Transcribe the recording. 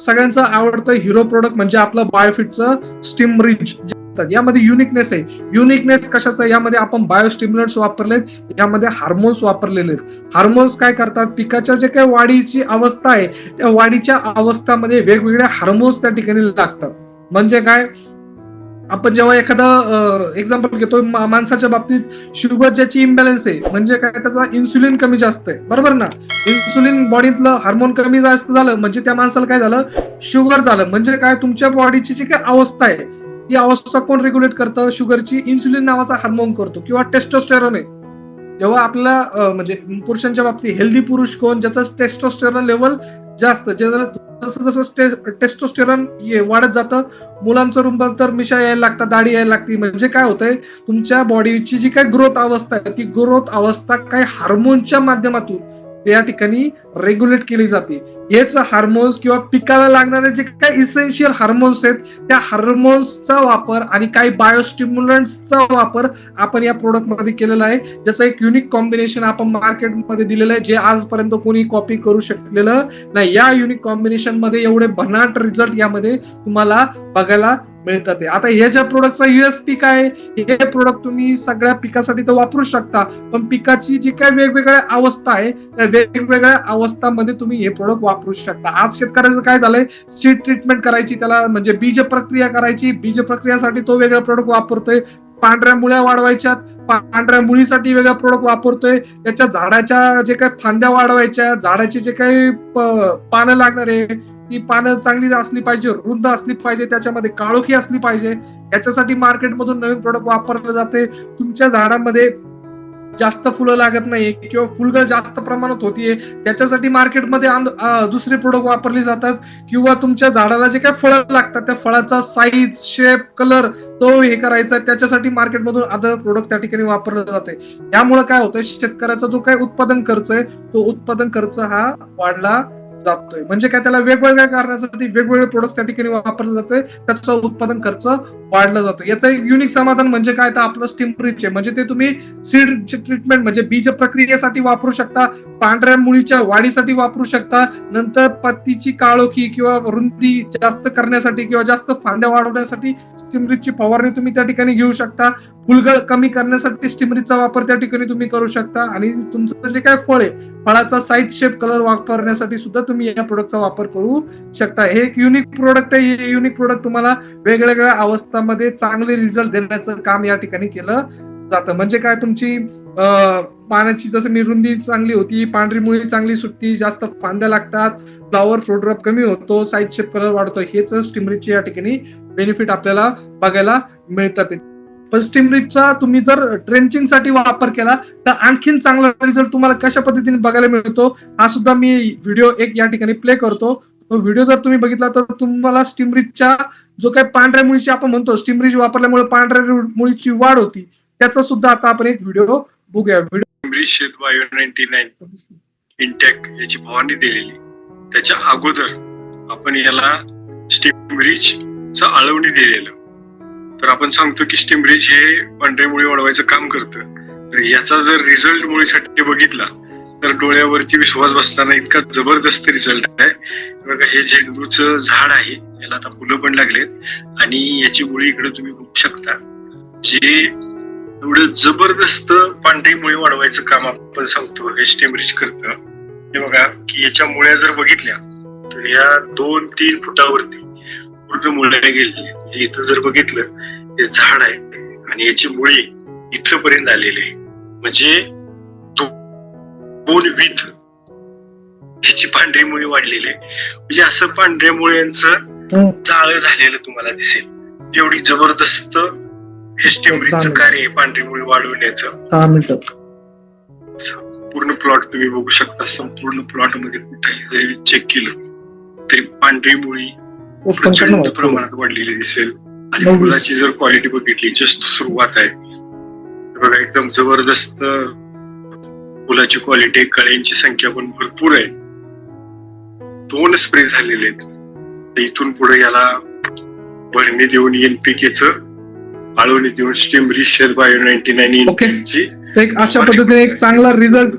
सगळ्यांचं आवडतं hero product म्हणजे आपलं बायोफिटचं स्टीम रिच यामध्ये युनिकनेस आहे. युनिकनेस कशाचं? यामध्ये आपण बायोस्टिम्युलंट्स वापरलेत. यामध्ये हार्मोन्स वापरलेले आहेत. हार्मोन्स काय करतात? पिकाच्या जे काही वाढीची अवस्था आहे त्या वाढीच्या अवस्थामध्ये वेगवेगळ्या हार्मोन्स त्या ठिकाणी लागतात. म्हणजे काय? आपण जेव्हा एखादा एक्झाम्पल घेतो माणसाच्या बाबतीत शुगर ज्याची इम्बॅलन्स आहे म्हणजे काय त्याचा इन्सुलिन कमी जास्त आहे. बरोबर ना? इन्सुलिन बॉडीतलं हार्मोन कमी जास्त झालं म्हणजे त्या माणसाला काय झालं? शुगर झालं. म्हणजे काय तुमच्या बॉडीची जी काय अवस्था आहे ती अवस्था कोण रेग्युलेट करतं? शुगरची इन्सुलिन नावाचा हार्मोन करतो किंवा टेस्टोस्टेरॉन आहे. जेव्हा आपल्या म्हणजे पुरुषांच्या बाबतीत हेल्दी पुरुष कोण ज्याचं टेस्टोस्टेरॉन लेवल जास्त ज्याचं जसं जसं टेस्टोस्टेरॉन वाढत जातं मुलांचं रूपांतर मिशा यायला लागतात दाढी यायला लागते. म्हणजे काय होतंय तुमच्या बॉडीची जी काही ग्रोथ अवस्था आहे ती ग्रोथ अवस्था काही हार्मोनच्या माध्यमातून या ठिकाणी रेग्युलेट केली जाते. हेच हार्मोन्स किंवा पिकाला लागणारे जे काही इसेन्शियल हार्मोन्स आहेत त्या हार्मोन्सचा वापर आणि काही बायोस्टिम्युलंट्सचा वापर आपण या प्रोडक्टमध्ये केलेला आहे. ज्याचं एक युनिक कॉम्बिनेशन आपण मार्केटमध्ये दिलेलं आहे जे आजपर्यंत कोणी कॉपी करू शकलेलं नाही. या युनिक कॉम्बिनेशनमध्ये एवढे भन्नाट रिझल्ट यामध्ये तुम्हाला बघायला मिळतात ते. आता हे ज्या प्रोडक्टचा युएसपी काय आहे, हे प्रोडक्ट तुम्ही सगळ्या पिकासाठी तर वापरू शकता पण पिकाची जी काय वेगवेगळ्या अवस्था आहे त्या वेगवेगळ्या अवस्थामध्ये तुम्ही हे प्रोडक्ट वापरू शकता. आज शेतकऱ्याचं काय झालंय सीड ट्रीटमेंट करायची त्याला म्हणजे बीज प्रक्रिया करायची बीज प्रक्रियासाठी तो वेगळा प्रोडक्ट वापरतोय. पांढऱ्या मुळ्या वाढवायच्या पांढऱ्या मुळीसाठी वेगळा प्रोडक्ट वापरतोय. त्याच्या झाडाच्या जे काही फांद्या वाढवायच्या झाडाची जे काही पानं लागणार आहे ती पानं चांगली असली पाहिजे रुंद असली पाहिजे त्याच्यामध्ये काळोखी असली पाहिजे. याच्यासाठी मार्केटमधून नवीन प्रोडक्ट वापरले जाते. तुमच्या झाडामध्ये जास्त फुलं लागत नाही किंवा फुलगळ जास्त प्रमाणात होतीये त्याच्यासाठी मार्केटमध्ये दुसरे प्रोडक्ट वापरले जातात. किंवा तुमच्या झाडाला जे काही फळं लागतात त्या फळाचा साईज शेप कलर तो हे करायचा त्याच्यासाठी मार्केटमधून अदर प्रोडक्ट त्या ठिकाणी वापरलं जाते. यामुळे काय होतंय शेतकऱ्याचा जो काही उत्पादन खर्च आहे तो उत्पादन खर्च हा वाढला जातोय. म्हणजे काय त्याला वेगवेगळ्या कारणासाठी वेगवेगळे प्रोडक्ट त्या ठिकाणी वापरले जाते त्याचा उत्पादन खर्च वाढला जातो. याचं एक युनिक समाधान म्हणजे काय? तर आपलं स्टीम रिच म्हणजे ते तुम्ही सीड ट्रीटमेंट म्हणजे बीज प्रक्रियेसाठी वापरू शकता पांढऱ्या मुळीच्या वाढीसाठी वापरू शकता नंतर पत्तीची काळोखी किंवा रुंदी जास्त करण्यासाठी किंवा जास्त फांद्या वाढवण्यासाठी स्टिमरीजची फवारणी तुम्ही त्या ठिकाणी घेऊ शकता. फुलगळ कमी करण्यासाठी स्टिमरीजचा वापर त्या ठिकाणी तुम्ही करू शकता. आणि तुमचं जे काय फळ आहे फळाचा साईड शेप कलर वापरण्यासाठी सुद्धा तुम्ही या प्रोडक्टचा वापर करू शकता. हे एक युनिक प्रोडक्ट आहे. हे युनिक प्रोडक्ट तुम्हाला वेगवेगळ्या भारतामध्ये चांगले रिझल्ट देण्याचं काम या ठिकाणी केलं जातं. म्हणजे काय तुमची पाण्याची जसं मी रुंदी चांगली होती पांढरी मुळी चांगली सुटती जास्त फांद्या लागतात फ्लॉवर फ्रूट ड्रॉप कमी होतो साईड शेप कलर वाढतो हेच स्टिमरीचे या ठिकाणी बेनिफिट आपल्याला बघायला मिळतात पण स्टिमरीचा तुम्ही जर ट्रेंचिंगसाठी वापर केला तर आणखीन चांगला रिझल्ट तुम्हाला कशा पद्धतीने बघायला मिळतो हा सुद्धा मी व्हिडिओ एक या ठिकाणी प्ले करतो. तो व्हिडिओ जर तुम्ही बघितला तर तुम्हाला स्टिमरीजच्या जो काही पांढऱ्या मुळीची आपण म्हणतो स्टीमरीज वापरल्यामुळे पांढऱ्या मुळीची वाढ होती. त्याचा सुद्धा आता आपण एक व्हिडिओ बघूया. व्हिडिओ ब्रिज शेत नाईन इंटॅक याची फवारणी दिलेली. त्याच्या अगोदर आपण याला स्टीमरीज च आळवणी दिलेलं. तर आपण सांगतो की स्टीमब्रिज हे पांढऱ्या मुळी वाढवायचं काम करतं. तर याचा जर रिझल्ट मुळीसाठी बघितला तर डोळ्यावरती विश्वास बसताना इतका जबरदस्त रिझल्ट आहे. बघा हे झेंडूचं झाड आहे. याला आता फुलं पण लागलेत. आणि याची मुळी इकडे तुम्ही बघू शकता. जे एवढं जबरदस्त पांढरी मुळी वाढवायचं काम आपण सांगतो हे स्टेमरिज करतं. हे बघा की याच्या मुळ्या जर बघितल्या तर या दोन तीन फुटावरती पूर्ण मुळ्या गेलेली म्हणजे इथं जर बघितलं हे झाड आहे. आणि याची मुळी इथपर्यंत आलेली आहे. म्हणजे दोन विथ ह्याची पांढरी मुळी वाढलेली आहे. म्हणजे असं पांढऱ्या मुळ्यांचं जाळं झालेलं तुम्हाला दिसेल. एवढी जबरदस्त हे स्टेमरीचं कार्य आहे पांढरी मुळी वाढवण्याचं पूर्ण प्लॉट तुम्ही बघू शकता. संपूर्ण प्लॉटमध्ये कुठेही जरी चेक केलं तरी पांढरी मुळी प्रचंड प्रमाणात वाढलेली दिसेल. आणि. फुलाची जर क्वालिटी बघितली जस्ट सुरुवात आहे. तर बघा एकदम जबरदस्त फुलाची क्वालिटी कळ्यांची संख्या पण भरपूर आहे. दोन स्प्रे झालेले आहेत. इथून पुढे याला भरणी देऊन एनपीकेच आळवणी देऊन स्टीम रिशेर बायो नाईन्टी नाईन ओके ची अशा पद्धतीने एक चांगला रिझल्ट